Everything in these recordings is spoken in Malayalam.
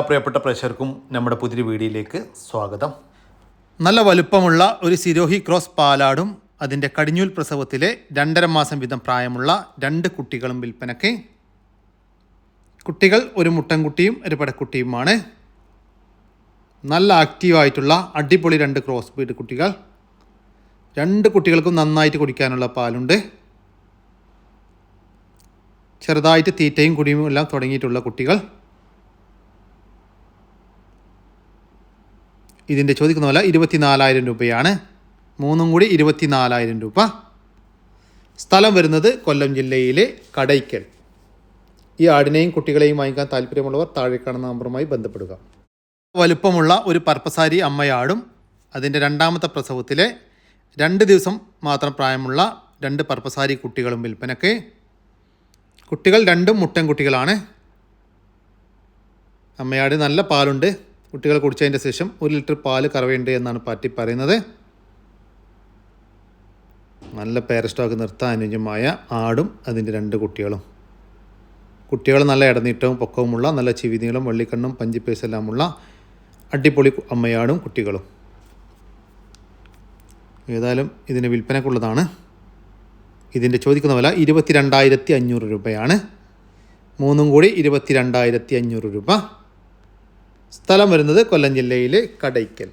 പ്രിയപ്പെട്ട പ്രേക്ഷകർക്കും നമ്മുടെ പുതിയ വീഡിയോയിലേക്ക് സ്വാഗതം. നല്ല വലുപ്പമുള്ള ഒരു സിരോഹി ക്രോസ് പാലാടും അതിന്റെ കടിഞ്ഞൂൽ പ്രസവത്തിലെ രണ്ടര മാസം വീതം പ്രായമുള്ള രണ്ട് കുട്ടികളും വിൽപ്പനയ്ക്ക്. കുട്ടികൾ ഒരു മുട്ടൻകുട്ടിയും ഒരു പടക്കുട്ടിയുമാണ്. നല്ല ആക്റ്റീവായിട്ടുള്ള അടിപൊളി രണ്ട് ക്രോസ് ബീഡ് കുട്ടികൾ. രണ്ട് കുട്ടികൾക്കും നന്നായിട്ട് കുടിക്കാനുള്ള പാലുണ്ട്. ചെറുതായിട്ട് തീറ്റയും കുടിയും എല്ലാം തുടങ്ങിയിട്ടുള്ള കുട്ടികൾ. ഇതിന്റെ ചോദിക്കുന്ന വില ഇരുപത്തിനാലായിരം രൂപയാണ്. മൂന്നും കൂടി ഇരുപത്തിനാലായിരം രൂപ. സ്ഥലം വരുന്നത് കൊല്ലം ജില്ലയിലെ കടയ്ക്കൽ. ഈ ആടിനെയും കുട്ടികളെയും വാങ്ങിക്കാൻ താല്പര്യമുള്ളവർ താഴെ കാണുന്ന നമ്പറുമായി ബന്ധപ്പെടുക. വലുപ്പമുള്ള ഒരു പർപ്പസാരി അമ്മയാടും അതിന്റെ രണ്ടാമത്തെ പ്രസവത്തിലെ രണ്ട് ദിവസം മാത്രം പ്രായമുള്ള രണ്ട് പർപ്പസാരി കുട്ടികളും വിൽപ്പനയ്ക്ക് കുട്ടികൾ രണ്ടും മുട്ടൻ കുട്ടികളാണ് അമ്മയാട് നല്ല പാലുണ്ട്. കുട്ടികൾ കുടിച്ചതിന്റെ ശേഷം ഒരു ലിറ്റർ പാൽ കറവേണ്ടേ എന്നാണ് പാറ്റി പറയുന്നത്. നല്ല പേരസ്റ്റോക്ക് നിർത്താൻ അനുയോജ്യമായ ആടും അതിന്റെ രണ്ട് കുട്ടികളും. കുട്ടികൾ നല്ല ഇടനീട്ടവും പൊക്കവുമുള്ള നല്ല ചിവിനീളം വള്ളിക്കണ്ണും പഞ്ചിപ്പേസെല്ലാമുള്ള അടിപൊളി അമ്മയാടും കുട്ടികളും. ഏതായാലും ഇതിന് വിൽപ്പനക്കുള്ളതാണ്. ഇതിന്റെ ചോദിക്കുന്ന വില ഇരുപത്തി രണ്ടായിരത്തി അഞ്ഞൂറ് രൂപയാണ്. മൂന്നും കൂടി ഇരുപത്തി രണ്ടായിരത്തി അഞ്ഞൂറ് രൂപ. സ്ഥലം വരുന്നത് കൊല്ലം ജില്ലയിലെ കടയ്ക്കൽ.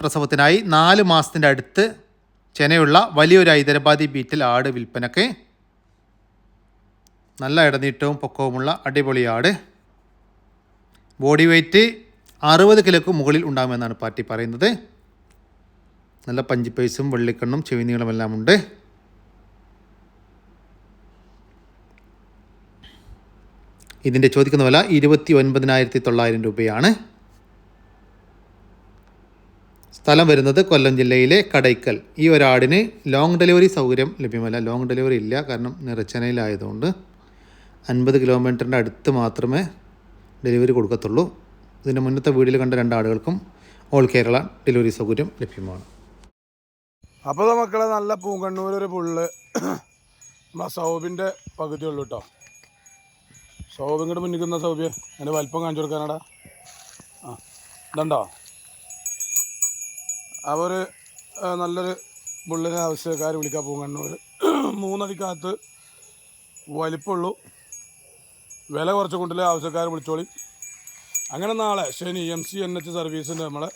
പ്രസവത്തിനായി നാല് മാസത്തിന്റെ അടുത്ത് ചെനയുള്ള വലിയൊരു ഹൈദരാബാദി ബീറ്റിൽ ആട് വിൽപ്പനക്ക് നല്ല ഇടനീട്ടവും പൊക്കവുമുള്ള അടിപൊളി ആട്. ബോഡി വെയ്റ്റ് അറുപത് കിലോക്ക് മുകളിൽ ഉണ്ടാകുമെന്നാണ് പാർട്ടി പറയുന്നത്. നല്ല പഞ്ചിപ്പൈസും വെള്ളിക്കണ്ണും ചെവിനീളമെല്ലാം ഉണ്ട്. ഇതിന്റെ ചോദിക്കുന്ന വില ഇരുപത്തി ഒൻപതിനായിരത്തി തൊള്ളായിരം രൂപയാണ്. സ്ഥലം വരുന്നത് കൊല്ലം ജില്ലയിലെ കടയ്ക്കൽ. ഈ ഒരാടിന് ലോങ് ഡെലിവറി സൗകര്യം ലഭ്യമല്ല. ലോങ് ഡെലിവറി ഇല്ല. കാരണം നിറച്ചനയിലായതുകൊണ്ട് അൻപത് കിലോമീറ്ററിന്റെ അടുത്ത് മാത്രമേ ഡെലിവറി കൊടുക്കത്തുള്ളൂ. ഇതിന്റെ മുന്നത്തെ വീഡിയോയിൽ കണ്ട രണ്ടാടുകൾക്കും ഓൾ കേരള ഡെലിവറി സൗകര്യം ലഭ്യമാണ്. അപ്പോൾ മക്കളെ നല്ല പൂങ്കണ്ണൂർ ഒരു പുള്ള് നമ്മളെ സൗബിന്റെ പകുതിയുള്ളൂ കേട്ടോ സൗബ് ഇങ്ങോട്ട് മുന്നിൽ നിന്ന സൗബിയ എന്റെ വലിപ്പം കാണിച്ചു കൊടുക്കാനാടാ. ആ ഇതുണ്ടോ? അവർ നല്ലൊരു ബുള്ളിനെ ആവശ്യക്കാർ വിളിക്കാൻ പൂങ്കണ്ണൂർ മൂന്നടിക്കകത്ത് വലിപ്പമുള്ളൂ വില കുറച്ച് കൊണ്ടില്ല ആവശ്യക്കാർ വിളിച്ചോളി. അങ്ങനെ നാളെ ശനി എം സി എൻ എച്ച് സർവീസിന്റെ നമ്മളെ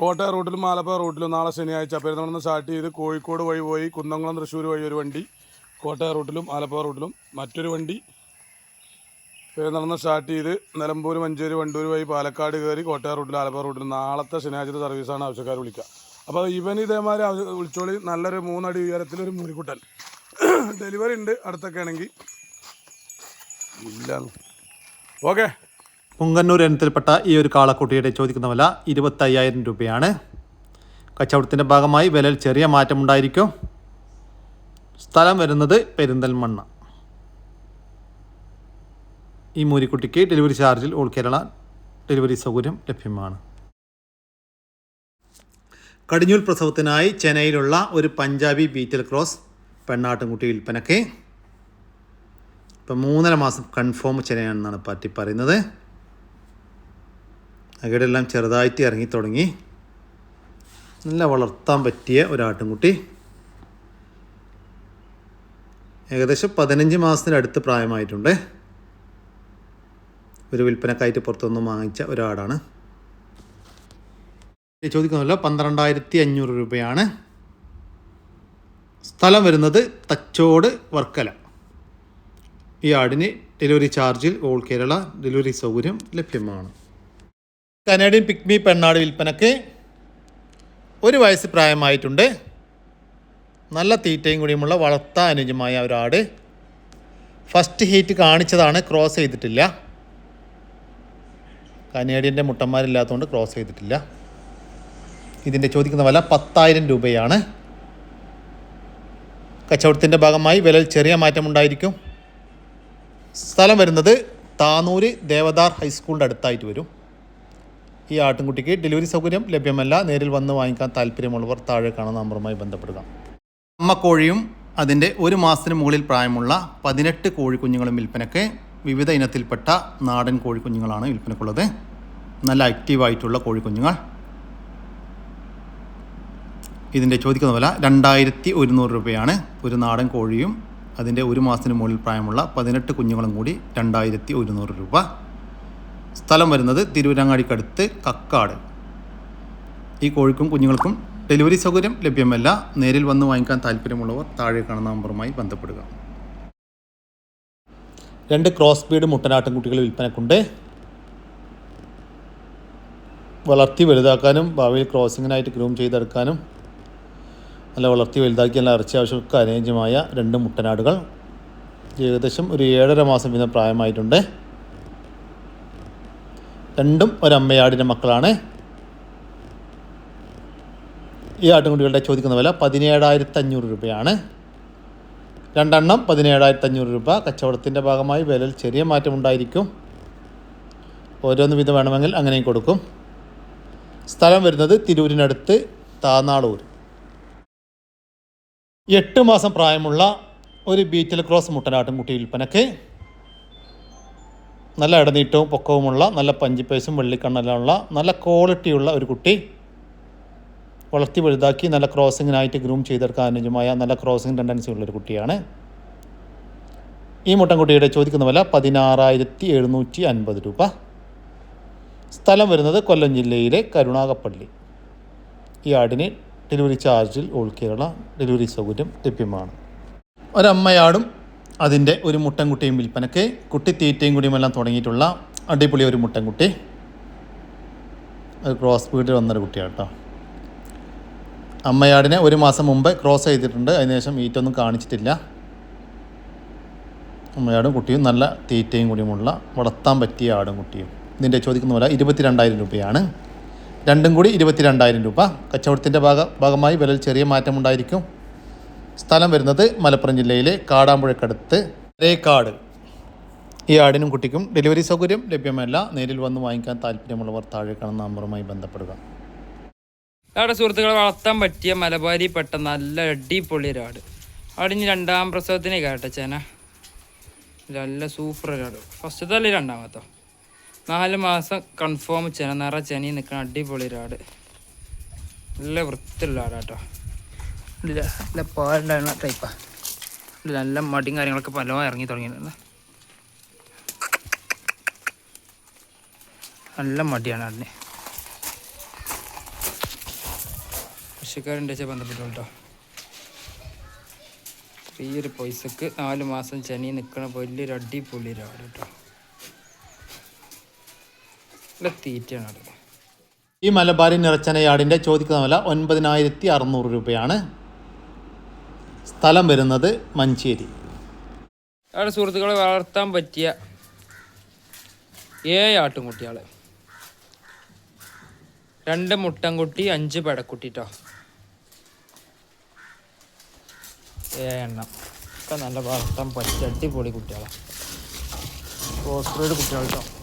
കോട്ടയം റൂട്ടിലും ആലപ്പുഴ റൂട്ടിലും നാളെ ശനിയാഴ്ച. പെരുന്നമണ്ണ് സ്റ്റാർട്ട് ചെയ്ത് കോഴിക്കോട് വഴി പോയി കുന്നംകുളം തൃശ്ശൂർ വഴി ഒരു വണ്ടി. കോട്ടയം റൂട്ടിലും ആലപ്പുഴ റൂട്ടിലും മറ്റൊരു വണ്ടി നടന്ന് സ്റ്റാർട്ട് ചെയ്ത് നിലമ്പൂർ മഞ്ചേരി വണ്ടൂർ വഴി പാലക്കാട് കയറി കോട്ടയം റൂട്ടിലും ആലപ്പുഴ റൂട്ടിലും നാളത്തെ ശനിയാഴ്ചത്തെ സർവീസാണ് ആവശ്യക്കാർ വിളിക്കുക. അപ്പോൾ ഇവൻ ഇതേമാതിരി വിളിച്ചോളി. നല്ലൊരു മൂന്നടി ഉയരത്തിലൊരു മൂലിക്കുട്ടൻ ഡെലിവറി ഉണ്ട് അടുത്തൊക്കെ ആണെങ്കിൽ ഇല്ല. ഓക്കെ. പുങ്കന്നൂർ ഇനത്തിൽപ്പെട്ട ഈ ഒരു കാളക്കുട്ടിയുടെ ചോദിക്കുന്ന വില ഇരുപത്തയ്യായിരം രൂപയാണ്. കച്ചവടത്തിന്റെ ഭാഗമായി വിലയിൽ ചെറിയ മാറ്റമുണ്ടായിരിക്കും. സ്ഥലം വരുന്നത് പെരിന്തൽമണ്ണ. ഈ മൂരിക്കുട്ടിക്ക് ഡെലിവറി ചാർജിൽ ഓൾ കേരള ഡെലിവറി സൗകര്യം ലഭ്യമാണ്. കടിഞ്ഞൂൽ പ്രസവത്തിനായി ചെന്നൈയിലുള്ള ഒരു പഞ്ചാബി ബീറ്റൽ ക്രോസ് പെണ്ണാട്ടുംകുട്ടി വിൽപ്പനയ്ക്ക്. ഇപ്പം മൂന്നര മാസം കൺഫേം ചെനയാണെന്നാണ് പാർട്ടി പറയുന്നത്. അകടെല്ലാം ചെറുതായിട്ട് ഇറങ്ങി തുടങ്ങി. നല്ല വളർത്താൻ പറ്റിയ ഒരാട്ടുംകുട്ടി. ഏകദേശം പതിനഞ്ച് മാസത്തിന് അടുത്ത് പ്രായമായിട്ടുണ്ട്. ഒരു വിൽപ്പനക്കായിട്ട് പുറത്തുനിന്ന് വാങ്ങിച്ച ഒരാടാണ് ചോദിക്കുന്നില്ല പന്ത്രണ്ടായിരത്തി അഞ്ഞൂറ് രൂപയാണ്. സ്ഥലം വരുന്നത് തച്ചോട് വർക്കല. ഈ ആടിന് ഡെലിവറി ചാർജിൽ ഓൾ കേരള ഡെലിവറി സൗകര്യം ലഭ്യമാണ്. കനേഡിയൻ പിക്മി പെണ്ണാട് വിൽപ്പനക്ക് ഒരു വയസ്സ് പ്രായമായിട്ടുണ്ട്. നല്ല തീറ്റയും കൂടിയുമുള്ള വളർത്താൻ അനുജമായ ഒരാട് ഫസ്റ്റ് ഹീറ്റ് കാണിച്ചതാണ് ക്രോസ് ചെയ്തിട്ടില്ല. കനേഡിയന്റെ മുട്ടന്മാരില്ലാത്തതുകൊണ്ട് ക്രോസ് ചെയ്തിട്ടില്ല. ഇതിന്റെ ചോദിക്കുന്ന വില പത്തായിരം രൂപയാണ്. കച്ചവടത്തിന്റെ ഭാഗമായി വിലയിൽ ചെറിയ മാറ്റമുണ്ടായിരിക്കും സ്ഥലം വരുന്നത് താനൂര് ദേവദാർ ഹൈസ്കൂളിന്റെ അടുത്തായിട്ട് വരും. ഈ ആട്ടിൻകുട്ടിക്ക് ഡെലിവറി സൗകര്യം ലഭ്യമല്ല. നേരിൽ വന്ന് വാങ്ങിക്കാൻ താല്പര്യമുള്ളവർ താഴെ കാണുന്ന നമ്പറുമായി ബന്ധപ്പെടുക. അമ്മക്കോഴിയും അതിന്റെ ഒരു മാസത്തിന് മുകളിൽ പ്രായമുള്ള പതിനെട്ട് കോഴിക്കുഞ്ഞുങ്ങളും വിൽപ്പനയ്ക്ക് വിവിധ ഇനത്തിൽപ്പെട്ട നാടൻ കോഴിക്കുഞ്ഞുങ്ങളാണ് വിൽപ്പനക്കുള്ളത് നല്ല ആക്റ്റീവായിട്ടുള്ള കോഴിക്കുഞ്ഞുങ്ങൾ. ഇതിന്റെ ചോദിക്കുന്ന വില രണ്ടായിരത്തി ഒരുന്നൂറ് രൂപയാണ്. ഒരു നാടൻ കോഴിയും അതിന്റെ ഒരു മാസത്തിന് മുകളിൽ പ്രായമുള്ള പതിനെട്ട് കുഞ്ഞുങ്ങളും കൂടി രണ്ടായിരത്തി ഒരുന്നൂറ് രൂപ. സ്ഥലം വരുന്നത് തിരുവരങ്ങാടിക്കടുത്ത് കക്കാട്. ഈ കോഴിക്കും കുഞ്ഞുങ്ങൾക്കും ഡെലിവറി സൗകര്യം ലഭ്യമല്ല. നേരിൽ വന്ന് വാങ്ങിക്കാൻ താല്പര്യമുള്ളവർ താഴെ കാണുന്ന നമ്പറുമായി ബന്ധപ്പെടുക. രണ്ട് ക്രോസ് ബീഡ് മുട്ടനാട്ടും കുട്ടികൾ വിൽപ്പനക്കുണ്ട്. വളർത്തി വലുതാക്കാനും ഭാവിയിൽ ക്രോസിങ്ങിനായിട്ട് ഗ്രൂം ചെയ്തെടുക്കാനും നല്ല വളർത്തി വലുതാക്കി നല്ല ഇറച്ചി ആവശ്യങ്ങൾക്ക് അനുയോജ്യമായ രണ്ട് മുട്ടനാടുകൾ. ഏകദേശം ഒരു ഏഴര മാസം വീതം പ്രായമായിട്ടുണ്ട്. രണ്ടും ഒരമ്മയാടിന്റെ മക്കളാണ്. ഈ ആട്ടുംകുട്ടികളുടെ ചോദിക്കുന്ന വില പതിനേഴായിരത്തി അഞ്ഞൂറ് രൂപയാണ്. രണ്ടെണ്ണം പതിനേഴായിരത്തി അഞ്ഞൂറ് രൂപ. കച്ചവടത്തിന്റെ ഭാഗമായി വിലയിൽ ചെറിയ മാറ്റമുണ്ടായിരിക്കും ഓരോന്ന് വിധം വേണമെങ്കിൽ അങ്ങനെയും കൊടുക്കും. സ്ഥലം വരുന്നത് തിരൂരിനടുത്ത് താന്നാളൂർ എട്ട് മാസം പ്രായമുള്ള ഒരു ബീറ്റൽ ക്രോസ് മുട്ടനാട്ടും കുട്ടി വിൽപ്പനക്ക്. നല്ല ഇടനീട്ടവും പൊക്കവുമുള്ള നല്ല പഞ്ചിപ്പേസും വെള്ളിക്കണ്ണെല്ലാം ഉള്ള നല്ല ക്വാളിറ്റിയുള്ള ഒരു കുട്ടി. വളർത്തി വലുതാക്കി നല്ല ക്രോസിങ്ങിനായിട്ട് ഗ്രൂം ചെയ്തെടുക്കാൻ അനുയോജ്യമായ നല്ല ക്രോസിംഗ് ടെൻഡൻസി ഉള്ളൊരു കുട്ടിയാണ്. ഈ മുട്ടൻകുട്ടിയുടെ ചോദിക്കുന്ന വില പതിനാറായിരത്തി എഴുന്നൂറ്റി അൻപത് രൂപ. സ്ഥലം വരുന്നത് കൊല്ലം ജില്ലയിലെ കരുണാകപ്പള്ളി. ഈ ആടിന് ഡെലിവറി ചാർജിൽ ഓൾ കേരള ഡെലിവറി സൗകര്യം ലഭ്യമാണ്. ഒരമ്മയാടും അതിന്റെ ഒരു മുട്ടൻകുട്ടിയും വിൽപ്പനയ്ക്ക് കുട്ടി തീറ്റയും കുടിയുമെല്ലാം തുടങ്ങിയിട്ടുള്ള അടിപൊളി ഒരു മുട്ടൻകുട്ടി. അത് ക്രോസ് ബീഡിൽ വന്നൊരു കുട്ടിയാണ് കേട്ടോ അമ്മയാടിനെ ഒരു മാസം മുമ്പ് ക്രോസ് ചെയ്തിട്ടുണ്ട്. അതിനുശേഷം ഈറ്റൊന്നും കാണിച്ചിട്ടില്ല. അമ്മയാടും കുട്ടിയും നല്ല തീറ്റയും കൂടിയുമുള്ള വളർത്താൻ പറ്റിയ ആടും കുട്ടിയും. ഇതിന്റെ ചോദിക്കുന്ന വില ഇരുപത്തിരണ്ടായിരം രൂപയാണ്. രണ്ടും കൂടി ഇരുപത്തിരണ്ടായിരം രൂപ. കച്ചവടത്തിന്റെ ഭാഗ ഭാഗമായി വിലയിൽ ചെറിയ മാറ്റമുണ്ടായിരിക്കും സ്ഥലം വരുന്നത് മലപ്പുറം ജില്ലയിലെ കാടാമ്പുഴക്കടുത്ത്. രേക്കാട് ഈ ആടിനും കുട്ടിക്കും ഡെലിവറി സൗകര്യം ലഭ്യമല്ല. നേരിൽ വന്ന് വാങ്ങിക്കാൻ താല്പര്യമുള്ളവർ താഴെ കാണുന്ന നമ്പറുമായി ബന്ധപ്പെടുക. അവിടെ സുഹൃത്തുക്കളെ വളർത്താൻ പറ്റിയ മലബാരി പെട്ട നല്ല അടിപൊളി ഒരാട്. അവിടെ ഇനി രണ്ടാം പ്രസവത്തിനെ കേട്ടോ ചേന. നല്ല സൂപ്പർ ഒരാട്. ഫസ്റ്റത്തെ അല്ലേ രണ്ടാമത്തോ? നാല് മാസം കൺഫേം ചേന നിറ ചെനി നിൽക്കുന്ന അടിപൊളി ഒരാട്. നല്ല വൃത്തിയുള്ള ആടാട്ടോ. ഇല്ല നല്ല പാലുണ്ടായിരുന്ന ടൈപ്പാണ് നല്ല മടിയും കാര്യങ്ങളൊക്കെ പലവും ഇറങ്ങി തുടങ്ങിയിട്ടുണ്ട്. നല്ല മടിയാണ് ആടിന്. കൃഷിക്കാരുണ്ട് വെച്ചാൽ ബന്ധപ്പെട്ടു കേട്ടോ ഈ ഒരു പൈസക്ക് നാല് മാസം ചനി നിൽക്കണ വലിയൊരു അടിപൊളി ഒരാട് കേട്ടോ. നല്ല തീറ്റയാണ് അത്. ഈ മലബാരി നിറച്ചനയാടിന്റെ ചോദിക്കുന്ന വില ഒൻപതിനായിരത്തി അറുന്നൂറ് രൂപയാണ്. സ്ഥലം വരുന്നത് മഞ്ചേരി. അവിടെ സുഹൃത്തുക്കളെ വളർത്താൻ പറ്റിയ ഏഴ് ആട്ടുംകുട്ടികൾ രണ്ട് മുട്ടൻകുട്ടി അഞ്ച് പെടക്കുട്ടി കേട്ടോ ഏഴെണ്ണം. ഒക്കെ നല്ല വളർത്താൻ പറ്റിയ കുട്ടികളാണ് ഓസ്ട്രേലിയ കേട്ടോ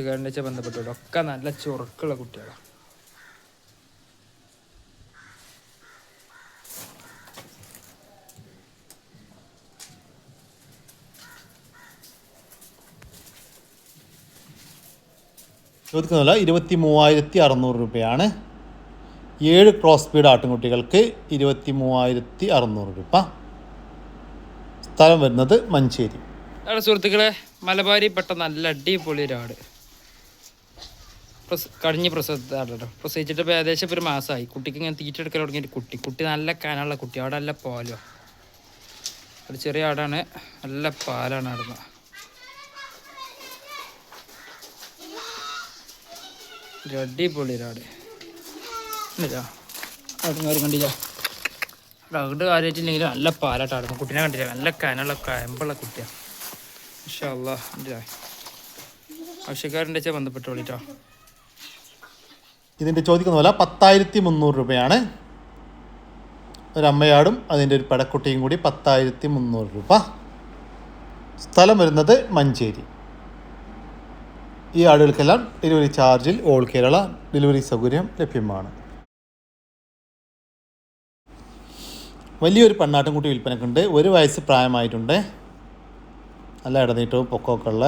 കർഷകരുടെ വെച്ചാൽ ബന്ധപ്പെട്ടവരും ഒക്കെ നല്ല ചുറുക്കുള്ള കുട്ടികളാണ് ചോദിക്കുന്നില്ല ഇരുപത്തി മൂവായിരത്തി അറുന്നൂറ് രൂപയാണ്. ഏഴ് ക്രോസ് സ്പീഡ് ആട്ടിൻകുട്ടികൾക്ക് ഇരുപത്തി മൂവായിരത്തി അറുന്നൂറ് രൂപ. സ്ഥലം വരുന്നത് മഞ്ചേരി. സുഹൃത്തുക്കളെ മലബാരി പെട്ട നല്ല അടിപൊളി ഒരാട്. പ്രസ കടിഞ്ഞ് പ്രസവത്താണ് കേട്ടോ പ്രസവിച്ചിട്ട് ഇപ്പോൾ ഏകദേശം ഇപ്പോൾ ഒരു മാസമായി കുട്ടിക്ക് ഇങ്ങനെ തീറ്റ എടുക്കാൻ തുടങ്ങിയിട്ട് കുട്ടി കുട്ടി നല്ല കാനുള്ള കുട്ടി. അവിടെ നല്ല പാലോ? ഒരു ചെറിയ ആടാണ്. നല്ല പാലാണ് ആടുന്ന അടിപൊളി ഒരാട്. ആടുങ്ങാരും കണ്ടില്ല. അവിടെ നല്ല ആടുന്നു കുട്ടീനെ കണ്ടില്ല? നല്ല കനുള്ള കയമ്പുള്ള കുട്ടിയാണ് പക്ഷേ അല്ല ആവശ്യക്കാരന്റെ വെച്ചാൽ ബന്ധപ്പെട്ടോളിട്ടോ ഇതിന്റെ ചോദിക്കുന്ന പോലെ പത്തായിരത്തി മുന്നൂറ് രൂപയാണ്. ഒരമ്മയാടും അതിന്റെ ഒരു പടക്കുട്ടിയും കൂടി പത്തായിരത്തി മുന്നൂറ് രൂപ. സ്ഥലം വരുന്നത് മഞ്ചേരി. ഈ ആടുകൾക്കെല്ലാം ഡെലിവറി ചാർജിൽ ഓൾ കേരള ഡെലിവറി സൗകര്യം ലഭ്യമാണ്. വലിയൊരു പെണ്ണാട്ടുംകുട്ടി വിൽപ്പനക്കുണ്ട്. ഒരു വയസ്സ് പ്രായമായിട്ടുണ്ട്. നല്ല ഇടനീട്ടവും പൊക്കമൊക്കെ ഉള്ള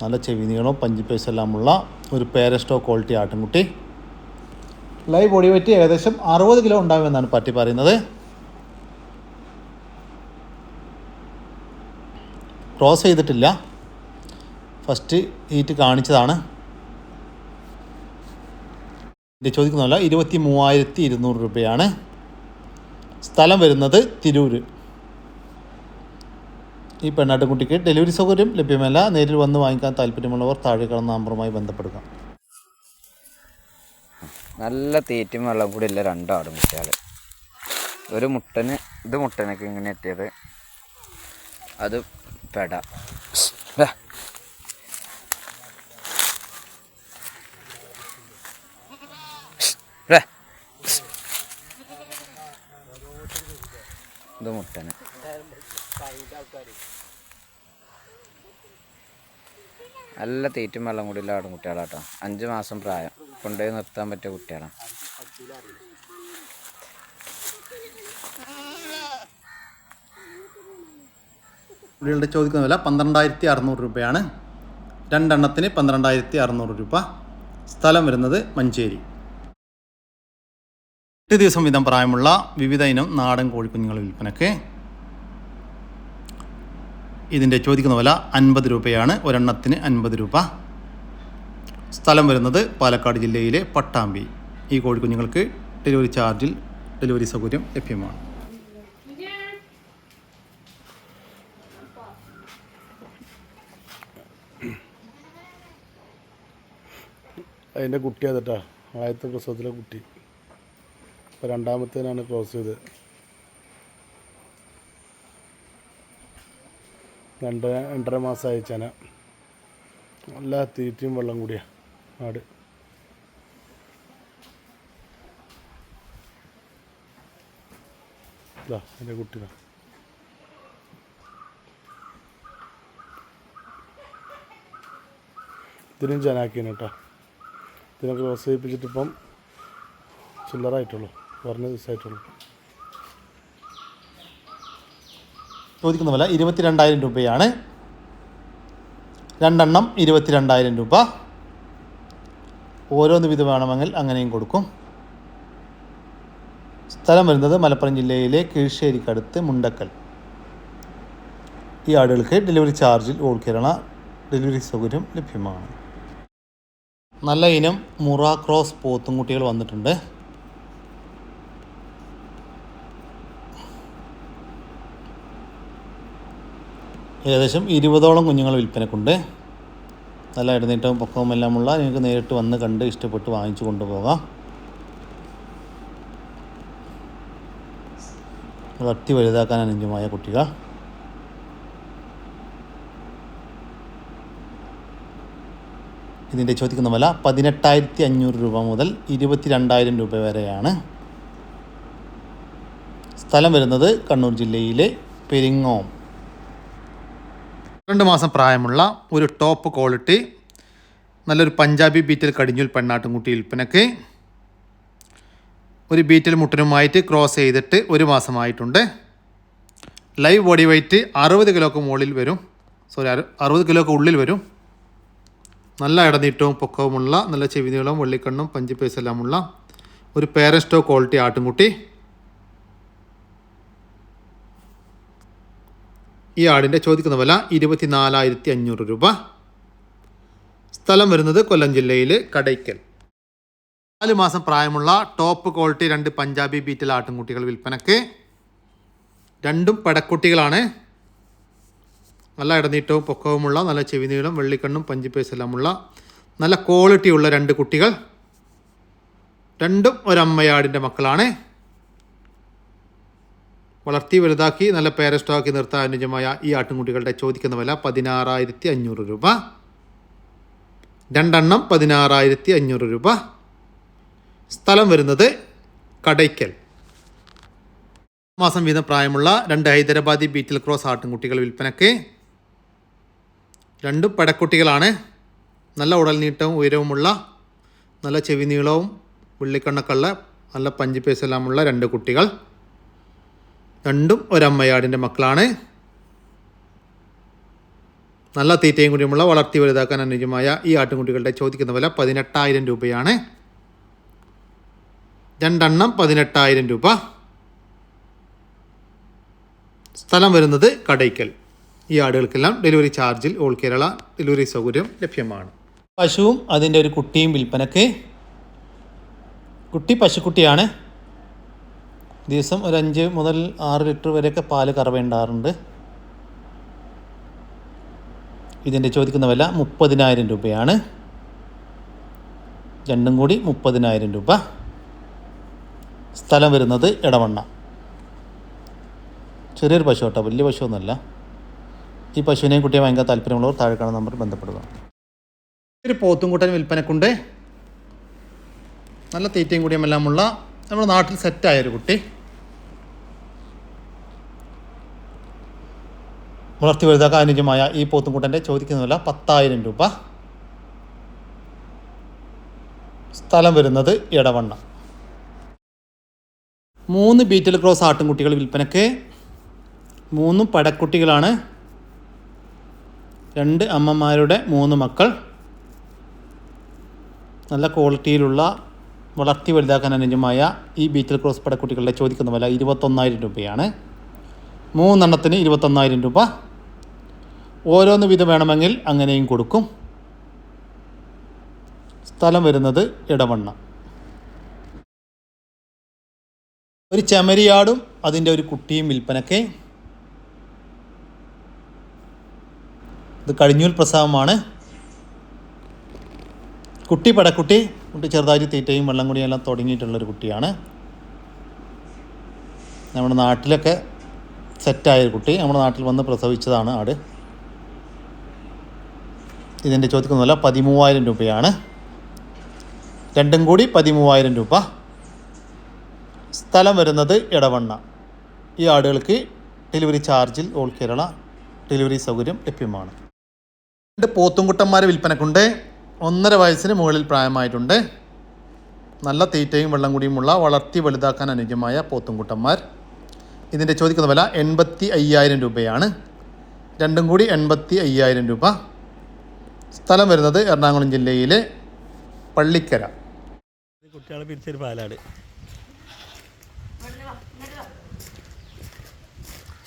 നല്ല ചെവി നീളവും എല്ലാമുള്ള ഒരു പേരസ്റ്റോ ക്വാളിറ്റി ആട്ടിൻകുട്ടി. ലൈവ് ബോഡി വെയിറ്റ് ഏകദേശം അറുപത് കിലോ ഉണ്ടാകുമെന്നാണ് പറ്റി പറയുന്നത്. ക്രോസ് ചെയ്തിട്ടില്ല. ഫസ്റ്റ് ഹീറ്റ് കാണിച്ചതാണ്. ചോദിക്കുന്നതല്ല ഇരുപത്തി മൂവായിരത്തി ഇരുന്നൂറ് രൂപയാണ്. സ്ഥലം വരുന്നത് തിരൂർ ഈ പെണ്ണാട്ടുകുട്ടിക്ക് ഡെലിവറി സൗകര്യം ലഭ്യമല്ല. നേരിൽ വന്ന് വാങ്ങിക്കാൻ താല്പര്യമുള്ളവർ താഴെ കിടന്ന നമ്പറുമായി ബന്ധപ്പെടുക. നല്ല തീറ്റയും വെള്ളം കൂടി ഇല്ല രണ്ടാടും കുട്ടികൾ ഒരു മുട്ടന് ഇത് മുട്ടനൊക്കെ ഇങ്ങനെ എത്തിയത് അത് പെട ദാ. ദാ. ഇത് മുട്ടന് നല്ല തീറ്റും വെള്ളം കൂടി ഇല്ല ആടും കുട്ടികളാട്ടോ. അഞ്ച് മാസം പ്രായം. കൊണ്ടുപോയി നിർത്താൻ പറ്റിയ കുട്ടികളാണ് കുട്ടികളുടെ ചോദിക്കുന്ന വില പന്ത്രണ്ടായിരത്തി അറുന്നൂറ് രൂപയാണ്. രണ്ടെണ്ണത്തിന് പന്ത്രണ്ടായിരത്തി അറുന്നൂറ് രൂപ. സ്ഥലം വരുന്നത് മഞ്ചേരി. എട്ട് ദിവസം വീതം പ്രായമുള്ള വിവിധ ഇനം നാടൻ കോഴിക്കുഞ്ഞുങ്ങൾ വിൽപ്പനക്ക് ഇതിന്റെ ചോദിക്കുന്ന വില അൻപത് രൂപയാണ്. ഒരെണ്ണത്തിന് അൻപത് രൂപ. സ്ഥലം വരുന്നത് പാലക്കാട് ജില്ലയിലെ പട്ടാമ്പി. ഈ കോഴിക്കുഞ്ഞുങ്ങൾക്ക് ഡെലിവറി ചാർജിൽ ഡെലിവറി സൗകര്യം ലഭ്യമാണ്. അതിന്റെ കുട്ടി അതട്ടാ ആദ്യത്തെ പ്രസവത്തിലെ കുട്ടി. ഇപ്പോൾ രണ്ടാമത്തേനാണ് ക്ലോസ് ചെയ്ത് രണ്ട് രണ്ടര മാസം ചന. നല്ല തീറ്റയും വെള്ളം കൂടിയാ ആട്. ഇതാ എന്റെ കുട്ടിതാ ഇതിനും ജനാക്കിയാണ് കേട്ടോ. ഇതിനൊക്കെ പ്രോത്സാഹിപ്പിച്ചിട്ടിപ്പം ചില്ലറായിട്ടുള്ളൂ. കുറഞ്ഞ ദിവസമായിട്ടുള്ളൂ. ചോദിക്കുന്ന വില ഇരുപത്തിരണ്ടായിരം രൂപയാണ്. രണ്ടെണ്ണം ഇരുപത്തിരണ്ടായിരം രൂപ. ഓരോന്ന് വിധ വേണമെങ്കിൽ അങ്ങനെയും കൊടുക്കും. സ്ഥലം വരുന്നത് മലപ്പുറം ജില്ലയിലെ കീഴ്ശ്ശേരിക്കടുത്ത് മുണ്ടക്കൽ. ഈ ആടുകൾക്ക് ഡെലിവറി ചാർജിൽ ഓൾ കേരള ഡെലിവറി സൗകര്യം ലഭ്യമാണ്. നല്ല ഇനം മുറ ക്രോസ് പോത്തും കുട്ടികൾ വന്നിട്ടുണ്ട്. ഏകദേശം ഇരുപതോളം കുഞ്ഞുങ്ങൾ വിൽപ്പനക്കുണ്ട്. നല്ല ഇടനീട്ടവും പൊക്കവും എല്ലാമുള്ള നിങ്ങൾക്ക് നേരിട്ട് വന്ന് കണ്ട് ഇഷ്ടപ്പെട്ട് വാങ്ങിച്ചു കൊണ്ടുപോകാം. വളർത്തി വലുതാക്കാൻ അനുജമായ കുട്ടികൾ ഇതിന്റെ ചോദിക്കുന്ന വില പതിനെട്ടായിരത്തി അഞ്ഞൂറ് രൂപ മുതൽ ഇരുപത്തി രണ്ടായിരം രൂപ വരെയാണ്. സ്ഥലം വരുന്നത് കണ്ണൂർ ജില്ലയിലെ പെരിങ്ങോം. രണ്ട് മാസം പ്രായമുള്ള ഒരു ടോപ്പ് ക്വാളിറ്റി നല്ലൊരു പഞ്ചാബി ബീറ്റൽ കടിഞ്ഞൂൽ പെണ്ണാട്ടുംകുട്ടി വിൽപ്പനക്ക്. ഒരു ബീറ്റൽ മുട്ടനുമായിട്ട് ക്രോസ് ചെയ്തിട്ട് ഒരു മാസമായിട്ടുണ്ട്. ലൈവ് ബോഡി വെയ്റ്റ് അറുപത് കിലോക്ക് മുകളിൽ വരും. സോറി അറുപത് കിലോക്ക് ഉള്ളിൽ വരും. നല്ല ഇടനീട്ടവും പൊക്കവുമുള്ള നല്ല ചെവി നീളവും വെള്ളിക്കണ്ണും പഞ്ചിപ്പേസ് എല്ലാമുള്ള ഒരു പേരസ്റ്റോ ക്വാളിറ്റി ആട്ടുംകുട്ടി. ഈ ആടിന്റെ ചോദിക്കുന്ന വില ഇരുപത്തി നാലായിരത്തി അഞ്ഞൂറ് രൂപ. സ്ഥലം വരുന്നത് കൊല്ലം ജില്ലയിലെ കടയ്ക്കൽ. നാല് മാസം പ്രായമുള്ള ടോപ്പ് ക്വാളിറ്റി രണ്ട് പഞ്ചാബി ബീറ്റൽ ആട്ടിൻകുട്ടികൾ വിൽപ്പനക്ക്. രണ്ടും പടക്കുട്ടികളാണ്. നല്ല ഇടനീട്ടവും പൊക്കവുമുള്ള നല്ല ചെവി നീളം വെള്ളിക്കണ്ണും പഞ്ചിപ്പേസെല്ലാമുള്ള നല്ല ക്വാളിറ്റിയുള്ള രണ്ട് കുട്ടികൾ. രണ്ടും ഒരമ്മയാടിന്റെ മക്കളാണ്. വളർത്തി വലുതാക്കി നല്ല പേര സ്റ്റോക്കി നിർത്താൻ അനുജമായ ഈ ആട്ടിൻകുട്ടികളുടെ ചോദിക്കുന്ന വില പതിനാറായിരത്തി അഞ്ഞൂറ് രൂപ. രണ്ടെണ്ണം പതിനാറായിരത്തി അഞ്ഞൂറ് രൂപ. സ്ഥലം വരുന്നത് കടയ്ക്കൽ. മാസം വീതം പ്രായമുള്ള രണ്ട് ഹൈദരാബാദി ബീറ്റിൽ ക്രോസ് ആട്ടിൻകുട്ടികൾ വിൽപ്പനയ്ക്ക് രണ്ട് പടക്കുട്ടികളാണ്. നല്ല ഉടൽ നീട്ടവും ഉയരവുമുള്ള നല്ല ചെവി നീളവും വെള്ളിക്കണ്ണക്കുള്ള നല്ല പഞ്ച് പേസെല്ലാമുള്ള രണ്ട് കുട്ടികൾ. രണ്ടും ഒരമ്മയാടിന്റെ മക്കളാണ്. നല്ല തീറ്റയും കൂടിയുമുള്ള വളർത്തി വലുതാക്കാൻ അനുയോജ്യമായ ഈ ആട്ടിൻകുട്ടികളുടെ ചോദിക്കുന്ന വില പതിനെട്ടായിരം രൂപയാണ്. രണ്ടെണ്ണം പതിനെട്ടായിരം രൂപ. സ്ഥലം വരുന്നത് കടയ്ക്കൽ. ഈ ആടുകൾക്കെല്ലാം ഡെലിവറി ചാർജിൽ ഓൾ കേരള ഡെലിവറി സൗകര്യം ലഭ്യമാണ്. പശുവും അതിന്റെ ഒരു കുട്ടിയും വിൽപ്പനക്ക്. കുട്ടി പശുക്കുട്ടിയാണ്. ദിവസം ഒരു അഞ്ച് മുതൽ ആറ് ലിറ്റർ വരെയൊക്കെ പാൽ കറവേണ്ടാറുണ്ട് ഇതിന്റെ ചോദിക്കുന്ന വില മുപ്പതിനായിരം രൂപയാണ്. രണ്ടും കൂടി മുപ്പതിനായിരം രൂപ. സ്ഥലം വരുന്നത് ഇടവണ്ണ ചെറിയൊരു പശു കേട്ടോ വലിയ പശു ഒന്നുമല്ല ഈ പശുവിനെയും കുട്ടിയെ ഭയങ്കര താല്പര്യമുള്ളവർ താഴെ കാണുന്ന നമ്പർ ബന്ധപ്പെടുക. ഒരു പോത്തും കൂട്ടൻ വിൽപ്പനക്കുണ്ട്. നല്ല തീറ്റയും കൂടിയും എല്ലാമുള്ള നമ്മുടെ നാട്ടിൽ സെറ്റായൊരു കുട്ടി. വളർത്തി വലുതാക്കാൻ അനുയോജ്യമായ ഈ പോത്തുംകൂട്ടന്റെ ചോദിക്കുന്ന വില പത്തായിരം രൂപ. സ്ഥലം വരുന്നത് ഇടവണ്ണ മൂന്ന് ബീറ്റൽ ക്രോസ് ആട്ടിൻകുട്ടികൾ വിൽപ്പനയ്ക്ക് മൂന്ന് പടക്കുട്ടികളാണ്. രണ്ട് അമ്മമാരുടെ മൂന്ന് മക്കൾ. നല്ല ക്വാളിറ്റിയിലുള്ള വളർത്തി വലുതാക്കാൻ അനുജമായ ഈ ബീറ്റൽ ക്രോസ് പടക്കുട്ടികളുടെ ചോദിക്കുന്ന വില ഇരുപത്തൊന്നായിരം രൂപയാണ്. മൂന്നെണ്ണത്തിന് ഇരുപത്തൊന്നായിരം രൂപ. ഓരോന്ന് വീതം വേണമെങ്കിൽ അങ്ങനെയും കൊടുക്കും. സ്ഥലം വരുന്നത് ഇടവണ്ണ ഒരു ചെമരിയാടും അതിന്റെ ഒരു കുട്ടിയും വിൽപ്പനയ്ക്ക്. ഇത് കഴിഞ്ഞൂൽ പ്രസാവമാണ് കുട്ടി പടക്കുട്ടി കുട്ടി ചെറുതായിട്ട് തീറ്റയും വെള്ളം കുടിയും എല്ലാം തുടങ്ങിയിട്ടുള്ളൊരു കുട്ടിയാണ്. നമ്മുടെ നാട്ടിലൊക്കെ സെറ്റായൊരു കുട്ടി. നമ്മുടെ നാട്ടിൽ വന്ന് പ്രസവിച്ചതാണ് ആട്. ഇതിന്റെ ചോദിക്കുന്നതല്ല പതിമൂവായിരം രൂപയാണ്. രണ്ടും കൂടി പതിമൂവായിരം രൂപ. സ്ഥലം വരുന്നത് ഇടവണ്ണ ഈ ആടുകൾക്ക് ഡെലിവറി ചാർജിൽ ഓൾ കേരള ഡെലിവറി സൗകര്യം ലഭ്യമാണ്. രണ്ട് പോത്തുംകുട്ടന്മാരെ വിൽപ്പനക്കുണ്ട്. ഒന്നര വയസ്സിന് മുകളിൽ പ്രായമായിട്ടുണ്ട്. നല്ല തീറ്റയും വെള്ളം കുടിയുമുള്ള വളർത്തി വലുതാക്കാൻ അനുയോജ്യമായ പോത്തുംകുട്ടന്മാർ. ഇതിന്റെ ചോദിക്കുന്ന വില എൺപത്തി അയ്യായിരം രൂപയാണ്. രണ്ടും കൂടി എൺപത്തി അയ്യായിരം രൂപ. സ്ഥലം വരുന്നത് എറണാകുളം ജില്ലയിലെ പള്ളിക്കര. കുട്ടികളെ പിരിച്ചൊരു പാലാട്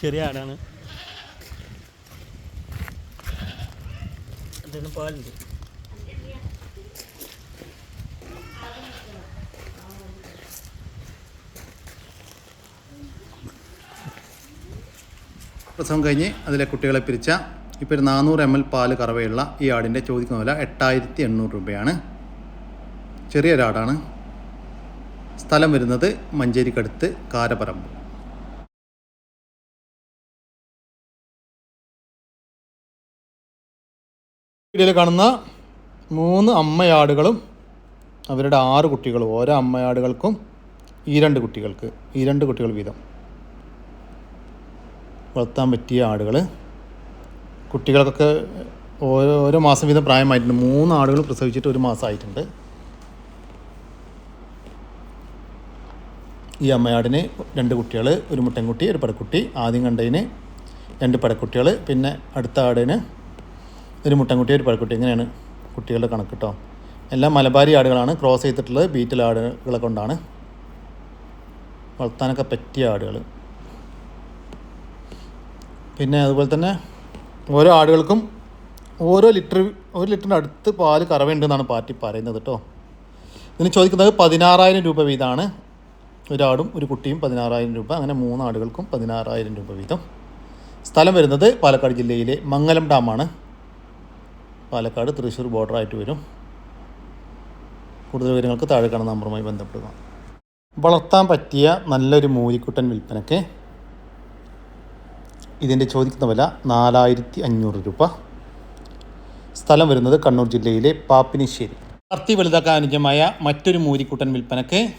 ചെറിയ ആടാണ്. പാലുണ്ട്? പ്രസവം കഴിഞ്ഞ് അതിലെ കുട്ടികളെ പിരിച്ച ഇപ്പോൾ ഒരു നാനൂറ് എം എൽ പാൽ കറവയുള്ള ഈ ആടിന്റെ ചോദിക്കുന്ന വില എട്ടായിരത്തി എണ്ണൂറ് രൂപയാണ്. ചെറിയൊരാടാണ്. സ്ഥലം വരുന്നത് മഞ്ചേരിക്കടുത്ത് കാരപറമ്പ്. വീഡിയോയിൽ കാണുന്ന മൂന്ന് അമ്മയാടുകളും അവരുടെ ആറ് കുട്ടികളും ഓരോ അമ്മയാടുകൾക്കും ഈ രണ്ട് കുട്ടികൾക്ക് ഈ രണ്ട് കുട്ടികൾ വീതം. വളർത്താൻ പറ്റിയ ആടുകൾ കുട്ടികൾക്കൊക്കെ ഓരോ ഓരോ മാസം വീതം പ്രായമായിട്ടുണ്ട്. മൂന്ന് ആടുകൾ പ്രസവിച്ചിട്ട് ഒരു മാസമായിട്ടുണ്ട് ഈ അമ്മയാടിന് രണ്ട് കുട്ടികൾ ഒരു മുട്ടൻകുട്ടി ഒരു പടക്കുട്ടി ആദ്യം കണ്ടതിന് രണ്ട് പടക്കുട്ടികൾ പിന്നെ അടുത്ത ആടിന് ഒരു മുട്ടൻകുട്ടി ഒരു പടക്കുട്ടി ഇങ്ങനെയാണ് കുട്ടികളുടെ കണക്ക് കേട്ടോ എല്ലാം മലബാരി ആടുകളാണ്. ക്രോസ് ചെയ്തിട്ടുള്ളത് ബീറ്റൽ ആടുകളെ കൊണ്ടാണ് വളർത്താനൊക്കെ പറ്റിയ ആടുകൾ പിന്നെ അതുപോലെ തന്നെ ഓരോ ആടുകൾക്കും ഓരോ ലിറ്റർ ഒരു ലിറ്ററിന്റെ അടുത്ത് പാൽ കറവുണ്ടെന്നാണ് പാർട്ടി പറയുന്നത് കേട്ടോ. ഇതിന് ചോദിക്കുന്നത് പതിനാറായിരം രൂപ വീതമാണ്. ഒരാടും ഒരു കുട്ടിയും പതിനാറായിരം രൂപ അങ്ങനെ മൂന്ന് ആടുകൾക്കും പതിനാറായിരം രൂപ വീതം. സ്ഥലം വരുന്നത് പാലക്കാട് ജില്ലയിലെ മംഗലം ഡാമാണ്. പാലക്കാട് തൃശ്ശൂർ ബോർഡറായിട്ട് വരും. കൂടുതൽ വിവരങ്ങൾക്ക് താഴെ കാണുന്ന നമ്പറുമായി ബന്ധപ്പെടുക. വളർത്താൻ പറ്റിയ നല്ലൊരു മൂലിക്കുട്ടൻ വിൽപ്പനയ്ക്ക് ഇതിന്റെ ചോദിക്കുന്ന വില നാലായിരത്തി അഞ്ഞൂറ് രൂപ. സ്ഥലം വരുന്നത് കണ്ണൂർ ജില്ലയിലെ പാപ്പിനിശ്ശേരി. കർത്തി വലുതാക്കാൻ അനുജമായ മറ്റൊരു മൂരിക്കുട്ടൻ വിൽപ്പനക്ക്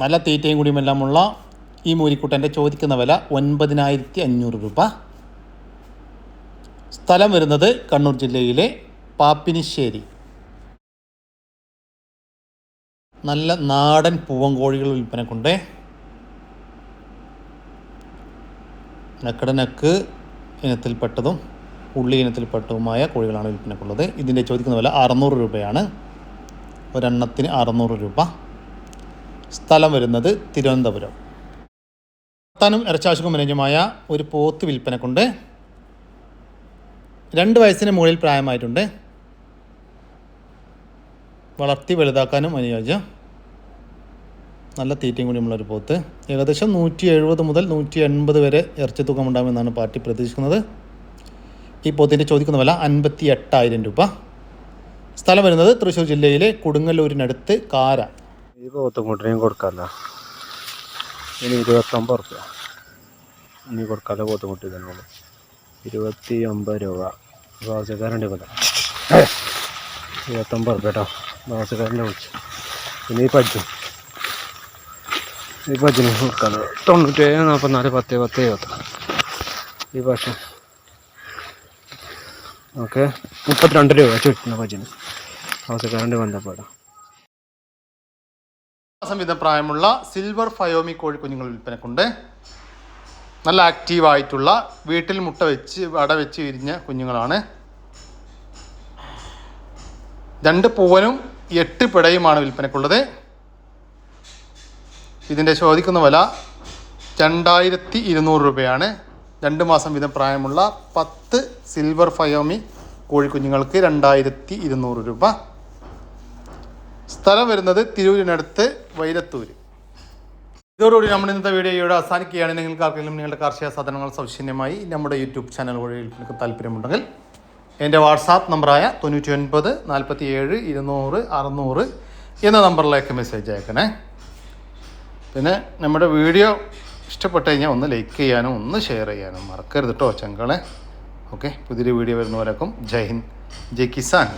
നല്ല തീറ്റയും കൂടിയുമെല്ലാമുള്ള ഈ മൂരിക്കുട്ടന്റെ ചോദിക്കുന്ന വില ഒൻപതിനായിരത്തി അഞ്ഞൂറ് രൂപ. സ്ഥലം വരുന്നത് കണ്ണൂർ ജില്ലയിലെ പാപ്പിനിശ്ശേരി. നല്ല നാടൻ പൂവൻ കോഴികൾ വിൽപ്പനക്കുണ്ട്. നക്കടനക്ക് ഇനത്തിൽപ്പെട്ടതും ഉള്ളി ഇനത്തിൽപ്പെട്ടതുമായ കോഴികളാണ് വിൽപ്പനക്കുള്ളത്. ഇതിന്റെ ചോദിക്കുന്ന വില അറുന്നൂറ് രൂപയാണ്. ഒരെണ്ണത്തിന് അറുന്നൂറ് രൂപ. സ്ഥലം വരുന്നത് തിരുവനന്തപുരം. താനും ഇറച്ചാശുക്കും അനുജമായ ഒരു പോത്ത് വിൽപ്പനക്കുണ്ട്. രണ്ട് വയസ്സിന് മുകളിൽ പ്രായമായിട്ടുണ്ട്. വളർത്തി വലുതാക്കാനും അനുയോജ്യം. നല്ല തീറ്റയും കൂടി കൂടിയുമുള്ളൊരു പോത്ത്. ഏകദേശം നൂറ്റി എഴുപത് മുതൽ നൂറ്റി എൺപത് വരെ ഇറച്ചി തൂക്കമുണ്ടാകുമെന്നാണ് പാർട്ടി പ്രതീക്ഷിക്കുന്നത്. ഈ പോത്തിന്റെ ചോദിക്കുന്ന വില അൻപത്തി എട്ടായിരം രൂപ. സ്ഥലം വരുന്നത് തൃശ്ശൂർ ജില്ലയിലെ കൊടുങ്ങല്ലൂരിനടുത്ത് കാര. ഈ പോത്തുംകുട്ടിനെയും കൊടുക്കാമല്ലോ ഇനി ഇരുപത്തൊമ്പത് റുപ്യ. ഇനി കൊടുക്കാതെ പോത്ത് തന്നെ തന്നോളൂ ഇരുപത്തി ഒമ്പത് രൂപ. ദോശക്കാരന്റെ കൊല്ല ഇരുപത്തൊമ്പത് റുപ്യ കേട്ടോ. ദോശക്കാരന്റെ വിളിച്ചു. ഇനി പജ്ജും. ഈ പജ്ജിന് കൊടുക്കാമല്ലോ തൊണ്ണൂറ്റേഴ് നാൽപ്പത്തിനാല് പത്ത് പത്ത് ഇരുപത്തി. ഈ ഭാഷ ഓക്കെ. മുപ്പത്തിരണ്ട് രൂപ ചുറ്റുന്ന ഭജന അവസരക്കാരന്റെ ബന്ധപ്പെടാം. മാസം വീതം പ്രായമുള്ള സിൽവർ ഫയോമി കോഴിക്കുഞ്ഞുങ്ങൾ വിൽപ്പനക്കുണ്ട്. നല്ല ആക്റ്റീവായിട്ടുള്ള വീട്ടിൽ മുട്ട വെച്ച് അട വെച്ച് വിരിഞ്ഞ കുഞ്ഞുങ്ങളാണ്. രണ്ട് പൂവനും എട്ട് പിടയുമാണ് വിൽപ്പനക്കുള്ളത്. ഇതിന്റെ ചോദിക്കുന്ന വില രണ്ടായിരത്തി ഇരുന്നൂറ് രൂപയാണ്. രണ്ട് മാസം വീതം പ്രായമുള്ള പത്ത് സിൽവർ ഫയോമി കോഴിക്കുഞ്ഞുങ്ങൾക്ക് രണ്ടായിരത്തി ഇരുന്നൂറ് രൂപ. സ്ഥലം വരുന്നത് തിരൂരിനടുത്ത് വൈരത്തൂര്. ഇതോടുകൂടി നമ്മൾ ഇന്നത്തെ വീഡിയോ ഇവിടെ അവസാനിക്കുകയാണ്. നിങ്ങൾക്ക് ആർക്കെങ്കിലും നിങ്ങളുടെ കാർഷിക സാധനങ്ങൾ സൗജന്യമായി നമ്മുടെ യൂട്യൂബ് ചാനൽ വഴി നിങ്ങൾക്ക് താല്പര്യമുണ്ടെങ്കിൽ എന്റെ വാട്സാപ്പ് നമ്പറായ തൊണ്ണൂറ്റി ഒൻപത് നാൽപ്പത്തി ഏഴ് ഇരുന്നൂറ് അറുന്നൂറ് എന്ന നമ്പറിലേക്ക് മെസ്സേജ് അയക്കണേ. പിന്നെ നമ്മുടെ വീഡിയോ ഇഷ്ടപ്പെട്ട് കഴിഞ്ഞാൽ ഒന്ന് ലൈക്ക് ചെയ്യാനും ഒന്ന് ഷെയർ ചെയ്യാനും മറക്കരുത് കേട്ടോ ചങ്കളെ. ഓക്കെ പുതിയൊരു വീഡിയോ വരുന്നവരക്കും. ജയ് ഹിന്ദ്. ജയ് കിസാൻ.